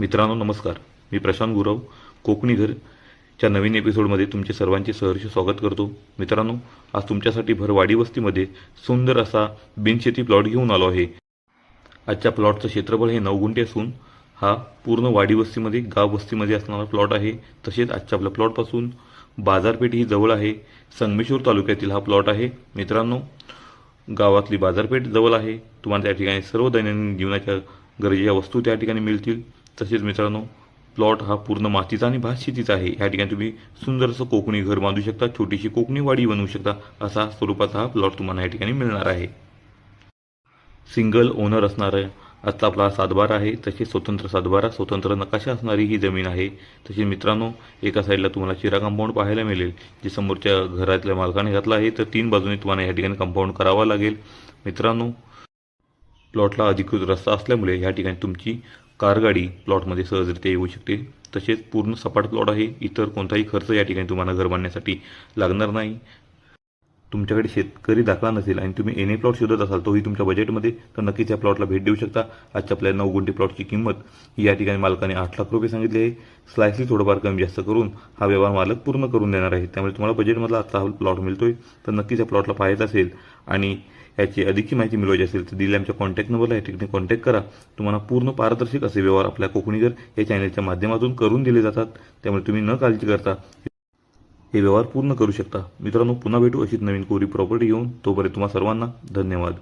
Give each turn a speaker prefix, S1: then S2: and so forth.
S1: मित्रांनो नमस्कार. मी प्रशांत गुरव कोकणी घरच्या नवीन एपिसोडमध्ये तुमचे सर्वांचे सहर्ष स्वागत करतो. मित्रांनो आज तुमच्यासाठी भर वाडीवस्तीमध्ये सुंदर असा बिनशेती प्लॉट घेऊन आलो आहे. आजच्या प्लॉटचं क्षेत्रफळ हे नऊ गुंठे असून हा पूर्ण वाडी वस्तीमध्ये गाव वस्तीमध्ये असणारा प्लॉट आहे. तसेच आजच्या आपल्या प्लॉटपासून बाजारपेठ ही जवळ आहे. संगमेश्वर तालुक्यातील हा प्लॉट आहे. मित्रांनो गावातली बाजारपेठ जवळ आहे. तुम्हाला त्या ठिकाणी सर्व दैनंदिन जीवनाच्या गरजेच्या वस्तू त्या ठिकाणी मिळतील. तसेच मित्रांनो प्लॉट हा पूर्ण मातीचा आणि भात शेतीचा आहे. या ठिकाणी तुम्ही सुंदर असं कोकणी घर बांधू शकता छोटीशी कोकणी वाडी बनवू शकता असा स्वरूपाचा हा प्लॉट तुम्हाला या ठिकाणी मिळणार आहे. सिंगल ओनर असणारं आजचा आपला हा सातबारा आहे. तसेच स्वतंत्र सातबारा स्वतंत्र नकाशा असणारी ही जमीन आहे. तसेच मित्रांनो एका साईडला तुम्हाला चिरा कंपाऊंड पाहायला मिळेल जे समोरच्या घरातल्या मालकाने घातलं आहे. तर तीन बाजूने तुम्हाला या ठिकाणी कंपाऊंड करावा लागेल. मित्रांनो प्लॉटला अधिकृत रस्ता असल्यामुळे या ठिकाणी तुमची कारगाडी प्लॉटमध्ये सहजरित्या येऊ शकते. तसेच पूर्ण सपाट प्लॉट आहे. इतर कोणताही खर्च या ठिकाणी तुम्हाला घर बांधण्यासाठी लागणार नाही. तुमच्याकडे शेतकरी दाखला नसेल आणि तुम्ही एन ए प्लॉट शोधत असाल तोही तुमच्या बजेटमध्ये तर नक्कीच या प्लॉटला भेट देऊ शकता. आजच्या आपल्या नऊ गुंठे प्लॉटची किंमत ही या ठिकाणी मालकाने आठ लाख रुपये सांगितली आहे. स्लायसली थोडंफार कमी जास्त करून हा व्यवहार मालक पूर्ण करून देणार आहे. त्यामुळे तुम्हाला बजेटमधला आता हा प्लॉट मिळतोय. तर नक्कीच या प्लॉटला पाहायचं असेल आणि याची अधिकची माहिती मिळवायची असेल तर दिल्या आमच्या कॉन्टॅक्ट नंबरला या ठिकाणी कॉन्टॅक्ट करा. तुम्हाला पूर्ण पारदर्शक असे व्यवहार आपल्या कोकणीगर या चॅनलच्या माध्यमातून करून दिले जातात. त्यामुळे तुम्ही न काळजी करता हे व्यवहार पूर्ण करू शकता. मित्रांनो पुन्हा भेटू अशीच नवीन कोरी प्रॉपर्टी घेऊन. तोपर्यंत तुम्हा सर्वांना धन्यवाद.